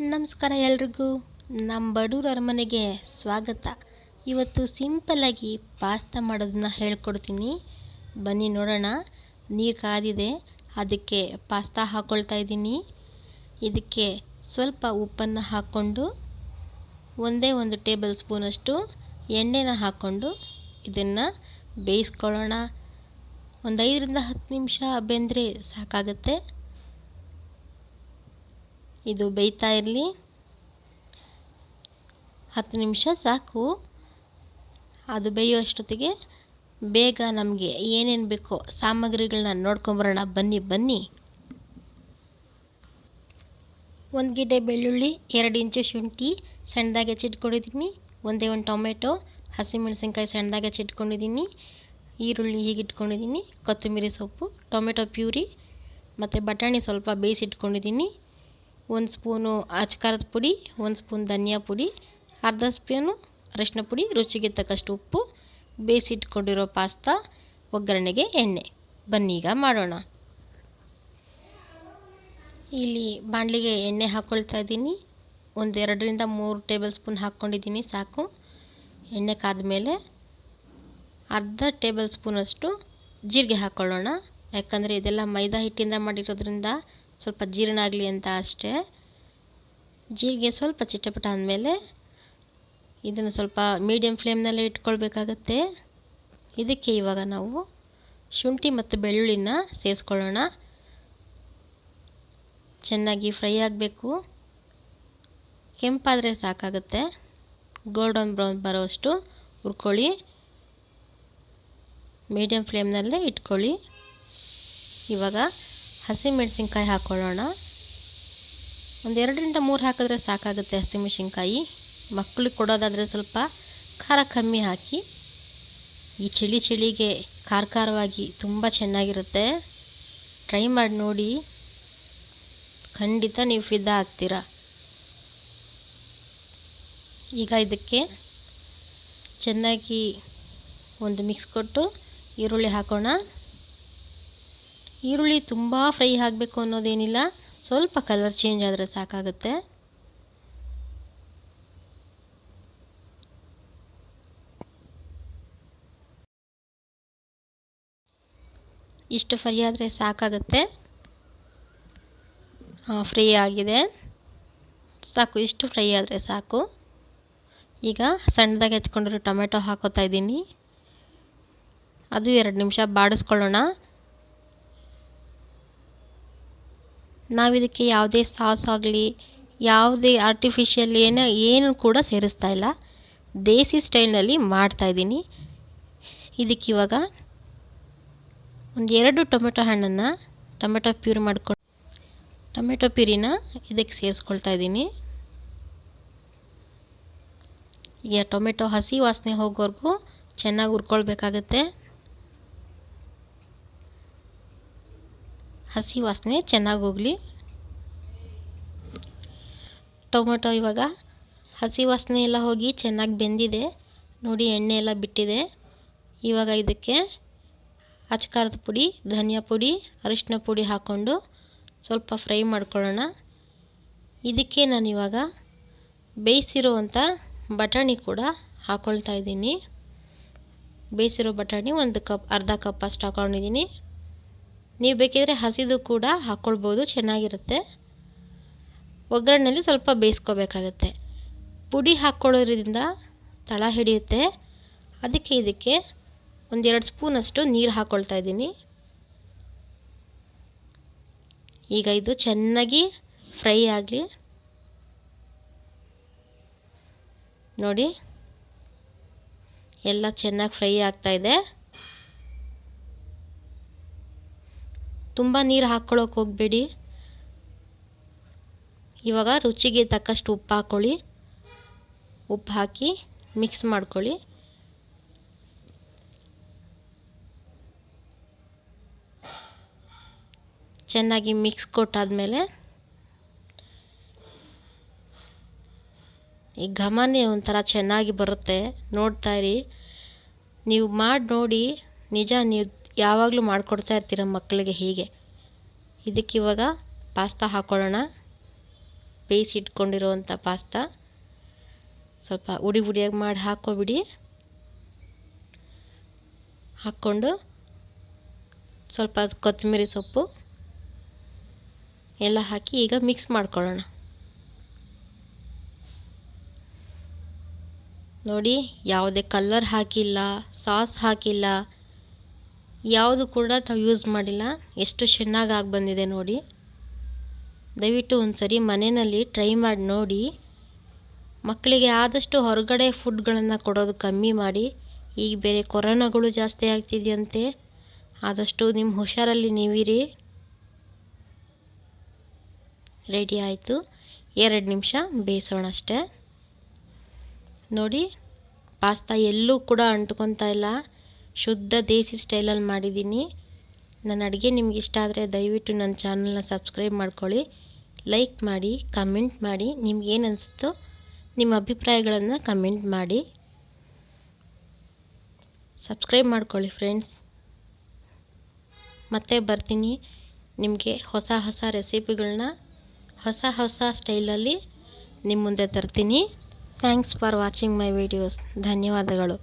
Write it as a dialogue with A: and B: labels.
A: ನಮಸ್ಕಾರ ಎಲ್ರಿಗೂ. ನಮ್ಮ ಬಡೂರ ಅರಮನೆಗೆ ಸ್ವಾಗತ. ಇವತ್ತು ಸಿಂಪಲ್ಲಾಗಿ ಪಾಸ್ತಾ ಮಾಡೋದನ್ನ ಹೇಳ್ಕೊಡ್ತೀನಿ. ಬನ್ನಿ ನೋಡೋಣ. ನೀರು ಕಾದಿದೆ. ಅದಕ್ಕೆ ಪಾಸ್ತಾ ಹಾಕ್ಕೊಳ್ತಾ ಇದ್ದೀನಿ. ಇದಕ್ಕೆ ಸ್ವಲ್ಪ ಉಪ್ಪನ್ನು ಹಾಕ್ಕೊಂಡು ಒಂದೇ ಒಂದು ಟೇಬಲ್ ಸ್ಪೂನಷ್ಟು ಎಣ್ಣೆನ ಹಾಕ್ಕೊಂಡು ಇದನ್ನು ಬೇಯಿಸ್ಕೊಳ್ಳೋಣ. ಒಂದು ಐದರಿಂದ ಹತ್ತು ನಿಮಿಷ ಬೆಂದರೆ ಸಾಕಾಗುತ್ತೆ. ಇದು ಬೇಯ್ತಾ ಇರಲಿ. ಹತ್ತು ನಿಮಿಷ ಸಾಕು. ಅದು ಬೇಯುವಷ್ಟೊತ್ತಿಗೆ ಬೇಗ ನಮಗೆ ಏನೇನು ಬೇಕೋ ಸಾಮಗ್ರಿಗಳನ್ನ ನೋಡ್ಕೊಂಬರೋಣ. ಬನ್ನಿ ಬನ್ನಿ. ಒಂದು ಗಿಡ್ಡೆ ಬೆಳ್ಳುಳ್ಳಿ, ಎರಡು ಇಂಚು ಶುಂಠಿ ಸಣ್ಣದಾಗೆ ಹೆಚ್ಚಿಟ್ಕೊಂಡಿದ್ದೀನಿ. ಒಂದೇ ಒಂದು ಟೊಮೆಟೊ, ಹಸಿಮೆಣಸಿನ್ಕಾಯಿ ಸಣ್ಣದಾಗೆ ಹೆಚ್ಚಿಟ್ಕೊಂಡಿದ್ದೀನಿ. ಈರುಳ್ಳಿ ಹೀಗೆ ಇಟ್ಕೊಂಡಿದ್ದೀನಿ, ಕೊತ್ತಂಬರಿ ಸೊಪ್ಪು, ಟೊಮೆಟೊ ಪ್ಯೂರಿ, ಮತ್ತು ಬಟಾಣಿ ಸ್ವಲ್ಪ ಬೇಯಿಸಿಟ್ಕೊಂಡಿದ್ದೀನಿ ಒಂದು ಸ್ಪೂನು ಅಚ್ಕಾರದ ಪುಡಿ, ಒಂದು ಸ್ಪೂನ್ ಧನಿಯಾ ಪುಡಿ, ಅರ್ಧ ಸ್ಪೂನು ಅರಶಿನ ಪುಡಿ, ರುಚಿಗೆ ತಕ್ಕಷ್ಟು ಉಪ್ಪು ಬೇಯಿಸಿಟ್ಕೊಂಡಿರೋ ಪಾಸ್ತಾ, ಒಗ್ಗರಣೆಗೆ ಎಣ್ಣೆ. ಬನ್ನಿ ಈಗ ಮಾಡೋಣ. ಇಲ್ಲಿ ಬಾಣಲಿಗೆ ಎಣ್ಣೆ ಹಾಕ್ಕೊಳ್ತಾ ಇದ್ದೀನಿ. ಒಂದೆರಡರಿಂದ ಮೂರು ಟೇಬಲ್ ಸ್ಪೂನ್ ಹಾಕ್ಕೊಂಡಿದ್ದೀನಿ, ಸಾಕು. ಎಣ್ಣೆ ಕಾದ್ಮೇಲೆ ಅರ್ಧ ಟೇಬಲ್ ಸ್ಪೂನಷ್ಟು ಜೀರಿಗೆ ಹಾಕ್ಕೊಳ್ಳೋಣ ಯಾಕಂದರೆ ಇದೆಲ್ಲ ಮೈದಾ ಹಿಟ್ಟಿಂದ ಮಾಡಿರೋದ್ರಿಂದ ಸ್ವಲ್ಪ ಜೀರ್ಣ ಆಗಲಿ ಅಂತ ಅಷ್ಟೇ. ಜೀರಿಗೆ ಸ್ವಲ್ಪ ಚಿಟಪಟ ಅಂದಮೇಲೆ ಇದನ್ನು ಸ್ವಲ್ಪ ಮೀಡಿಯಮ್ ಫ್ಲೇಮ್ನಲ್ಲೇ ಇಟ್ಕೊಳ್ಬೇಕಾಗತ್ತೆ. ಇದಕ್ಕೆ ಇವಾಗ ನಾವು ಶುಂಠಿ ಮತ್ತು ಬೆಳ್ಳುಳ್ಳಿನ ಸೇರಿಸ್ಕೊಳ್ಳೋಣ. ಚೆನ್ನಾಗಿ ಫ್ರೈ ಆಗಬೇಕು. ಕೆಂಪಾದರೆ ಸಾಕಾಗುತ್ತೆ. ಗೋಲ್ಡನ್ ಬ್ರೌನ್ ಬರೋಷ್ಟು ಹುರ್ಕೊಳ್ಳಿ. ಮೀಡಿಯಮ್ ಫ್ಲೇಮ್ನಲ್ಲೇ ಇಟ್ಕೊಳ್ಳಿ. ಇವಾಗ ಹಸಿಮೆಣಸಿನ್ಕಾಯಿ ಹಾಕ್ಕೊಳ್ಳೋಣ ಒಂದು ಎರಡರಿಂದ ಮೂರು ಹಾಕಿದ್ರೆ ಸಾಕಾಗುತ್ತೆ ಹಸಿಮೆಣಸಿನ್ಕಾಯಿ ಮಕ್ಕಳಿಗೆ ಕೊಡೋದಾದರೆ ಸ್ವಲ್ಪ ಖಾರ ಕಮ್ಮಿ ಹಾಕಿ. ಈ ಚಳಿ ಚಳಿಗೆ ಖಾರ ಖಾರವಾಗಿ ತುಂಬ ಚೆನ್ನಾಗಿರುತ್ತೆ. ಟ್ರೈ ಮಾಡಿ ನೋಡಿ. ಖಂಡಿತ ನೀವು ಫಿದಾ ಹಾಕ್ತೀರ ಈಗ ಇದಕ್ಕೆ ಚೆನ್ನಾಗಿ ಒಂದು ಮಿಕ್ಸ್ ಕೊಟ್ಟು ಈರುಳ್ಳಿ ಹಾಕೋಣ. ಈರುಳ್ಳಿ ತುಂಬ ಫ್ರೈ ಆಗಬೇಕು ಅನ್ನೋದೇನಿಲ್ಲ. ಸ್ವಲ್ಪ ಕಲರ್ ಚೇಂಜ್ ಆದರೆ ಸಾಕಾಗುತ್ತೆ. ಇಷ್ಟು ಫ್ರೈ ಆದರೆ ಸಾಕಾಗುತ್ತೆ. ಹಾಂ, ಫ್ರೈ ಆಗಿದೆ. ಸಾಕು, ಇಷ್ಟು ಫ್ರೈ ಆದರೆ ಸಾಕು. ಈಗ ಸಣ್ಣದಾಗಿ ಹೆಚ್ಕೊಂಡಿರೋ ಟೊಮೆಟೊ ಹಾಕೋತಾ ಇದ್ದೀನಿ. ಅದು ಎರಡು ನಿಮಿಷ ಬಾಡಿಸ್ಕೊಳ್ಳೋಣ. ನಾವಿದಕ್ಕೆ ಯಾವುದೇ ಸಾಸ್ ಆಗಲಿ, ಯಾವುದೇ ಆರ್ಟಿಫಿಷಿಯಲ್ ಏನೋ, ಏನು ಕೂಡ ಸೇರಿಸ್ತಾ ಇಲ್ಲ. ದೇಸಿ ಸ್ಟೈಲ್ನಲ್ಲಿ ಮಾಡ್ತಾಯಿದ್ದೀನಿ ಇದಕ್ಕಿವಾಗ ಒಂದು ಎರಡು ಟೊಮೆಟೊ ಹಣ್ಣನ್ನು ಟೊಮೆಟೊ ಪ್ಯೂರಿ ಮಾಡ್ಕೊಂಡು ಟೊಮೆಟೊ ಪ್ಯೂರಿನ ಇದಕ್ಕೆ ಸೇರಿಸ್ಕೊಳ್ತಾ ಇದ್ದೀನಿ. ಈಗ ಟೊಮೆಟೊ ಹಸಿ ವಾಸನೆ ಹೋಗೋವರೆಗೂ ಚೆನ್ನಾಗಿ ಹುರ್ಕೊಳ್ಬೇಕಾಗತ್ತೆ. ಹಸಿ ವಾಸನೆ, ಚೆನ್ನಾಗಿ ಹೋಗಲಿ. ಟೊಮೊಟೊ ಇವಾಗ ಹಸಿ ವಾಸನೆ ಎಲ್ಲ ಹೋಗಿ ಚೆನ್ನಾಗಿ ಬೆಂದಿದೆ. ನೋಡಿ, ಎಣ್ಣೆ ಎಲ್ಲ ಬಿಟ್ಟಿದೆ. ಇವಾಗ ಇದಕ್ಕೆ ಅಚ್ಕಾರದ ಪುಡಿ, ಧನಿಯಾ ಪುಡಿ ಅರಿಶಿನ ಪುಡಿ ಹಾಕ್ಕೊಂಡು ಸ್ವಲ್ಪ ಫ್ರೈ ಮಾಡ್ಕೊಳ್ಳೋಣ. ಇದಕ್ಕೆ ನಾನು ಇವಾಗ ಬೇಯಿಸಿರುವಂಥ ಬಟಾಣಿ ಕೂಡ ಹಾಕ್ಕೊಳ್ತಾ ಇದ್ದೀನಿ. ಬೇಯಿಸಿರೋ ಬಟಾಣಿ ಒಂದು ಕಪ್, ಅರ್ಧ ಕಪ್ ಅಷ್ಟು ಹಾಕ್ಕೊಂಡಿದ್ದೀನಿ ನೀವು ಬೇಕಿದ್ರೆ ಹಸಿದು ಕೂಡ ಹಾಕ್ಕೊಳ್ಬೋದು ಚೆನ್ನಾಗಿರುತ್ತೆ. ಒಗ್ಗರಣೆಯಲ್ಲಿ ಸ್ವಲ್ಪ ಬೇಯಿಸ್ಕೋಬೇಕಾಗತ್ತೆ. ಪುಡಿ ಹಾಕ್ಕೊಳ್ಳೋದ್ರಿಂದ ತಳ ಹಿಡಿಯುತ್ತೆ. ಅದಕ್ಕೆ ಇದಕ್ಕೆ ಒಂದೆರಡು ಸ್ಪೂನಷ್ಟು ನೀರು ಹಾಕ್ಕೊಳ್ತಾ ಇದ್ದೀನಿ. ಈಗ ಇದು ಚೆನ್ನಾಗಿ ಫ್ರೈ ಆಗಲಿ. ನೋಡಿ, ಎಲ್ಲ ಚೆನ್ನಾಗಿ ಫ್ರೈ ಆಗ್ತಾಯಿದೆ ತುಂಬ ನೀರು ಹಾಕ್ಕೊಳ್ಳೋಕೆ ಹೋಗಬೇಡಿ. ಇವಾಗ ರುಚಿಗೆ ತಕ್ಕಷ್ಟು ಉಪ್ಪು ಹಾಕ್ಕೊಳ್ಳಿ ಉಪ್ಪು ಹಾಕಿ ಮಿಕ್ಸ್ ಮಾಡ್ಕೊಳ್ಳಿ. ಚೆನ್ನಾಗಿ ಮಿಕ್ಸ್ ಕೊಟ್ಟಾದಮೇಲೆ ಈ ಘಮನೆ ಒಂಥರ ಚೆನ್ನಾಗಿ ಬರುತ್ತೆ. ನೋಡ್ತಾ ಇರಿ. ನೀವು ಮಾಡಿ ನೋಡಿ, ನಿಜ ನೀವು ಯಾವಾಗಲೂ ಮಾಡಿಕೊಡ್ತಾ ಇರ್ತೀರ ಮಕ್ಕಳಿಗೆ ಹೀಗೆ? ಇದಕ್ಕೆ ಇವಾಗ ಪಾಸ್ತಾ ಹಾಕ್ಕೊಳ್ಳೋಣ ಬೇಯಿಸಿ ಇಟ್ಕೊಂಡಿರೋವಂಥ ಪಾಸ್ತಾ. ಸ್ವಲ್ಪ ಉಡಿ ಉಡಿಯಾಗಿ ಮಾಡಿ ಹಾಕ್ಕೊಬಿಡಿ. ಹಾಕ್ಕೊಂಡು ಸ್ವಲ್ಪ ಕೊತ್ತಂಬರಿ ಸೊಪ್ಪು ಎಲ್ಲ ಹಾಕಿ ಈಗ ಮಿಕ್ಸ್ ಮಾಡ್ಕೊಳ್ಳೋಣ. ನೋಡಿ, ಯಾವುದೇ ಕಲ್ಲರ್ ಹಾಕಿಲ್ಲ, ಸಾಸ್ ಹಾಕಿಲ್ಲ ಯಾವುದು ಕೂಡ ಯೂಸ್ ಮಾಡಿಲ್ಲ. ಎಷ್ಟು ಚೆನ್ನಾಗಿ ಆಗಿ ಬಂದಿದೆ ನೋಡಿ. ದಯವಿಟ್ಟು ಒಂದು ಸರಿ ಮನೆಯಲ್ಲಿ ಟ್ರೈ ಮಾಡಿ ನೋಡಿ. ಮಕ್ಕಳಿಗೆ ಆದಷ್ಟು ಹೊರಗಡೆ ಫುಡ್ಗಳನ್ನು ಕೊಡೋದು ಕಮ್ಮಿ ಮಾಡಿ. ಈಗ ಬೇರೆ ಕೊರೋನಾಗಳು ಜಾಸ್ತಿ ಆಗ್ತಿದೆಯಂತೆ. ಆದಷ್ಟು ನಿಮ್ಮ ಹುಷಾರಲ್ಲಿ ನೀವಿರಿ. ರೆಡಿ ಆಯಿತು. ಎರಡು ನಿಮಿಷ ಬೇಯಿಸೋಣ ಅಷ್ಟೇ. ನೋಡಿ ಪಾಸ್ತಾ ಎಲ್ಲೂ ಕೂಡ ಅಂಟ್ಕೊತಾ ಇಲ್ಲ. ಶುದ್ಧ ದೇಸಿ ಸ್ಟೈಲಲ್ಲಿ ಮಾಡಿದ್ದೀನಿ. ನನ್ನ ಅಡುಗೆ ನಿಮ್ಗೆ ಇಷ್ಟ ಆದರೆ ದಯವಿಟ್ಟು ನನ್ನ ಚಾನಲ್ನ ಸಬ್ಸ್ಕ್ರೈಬ್ ಮಾಡ್ಕೊಳ್ಳಿ. ಲೈಕ್ ಮಾಡಿ ಕಮೆಂಟ್ ಮಾಡಿ ನಿಮ್ಗೇನು ಅನಿಸುತ್ತೋ ನಿಮ್ಮ ಅಭಿಪ್ರಾಯಗಳನ್ನು ಕಮೆಂಟ್ ಮಾಡಿ. ಸಬ್ಸ್ಕ್ರೈಬ್ ಮಾಡ್ಕೊಳ್ಳಿ ಫ್ರೆಂಡ್ಸ್ ಮತ್ತೆ ಬರ್ತೀನಿ ನಿಮಗೆ ಹೊಸ ಹೊಸ ರೆಸಿಪಿಗಳನ್ನ ಹೊಸ ಹೊಸ ಸ್ಟೈಲಲ್ಲಿ ನಿಮ್ಮ ಮುಂದೆ ತರ್ತೀನಿ. Thanks for watching my videos ಧನ್ಯವಾದಗಳು.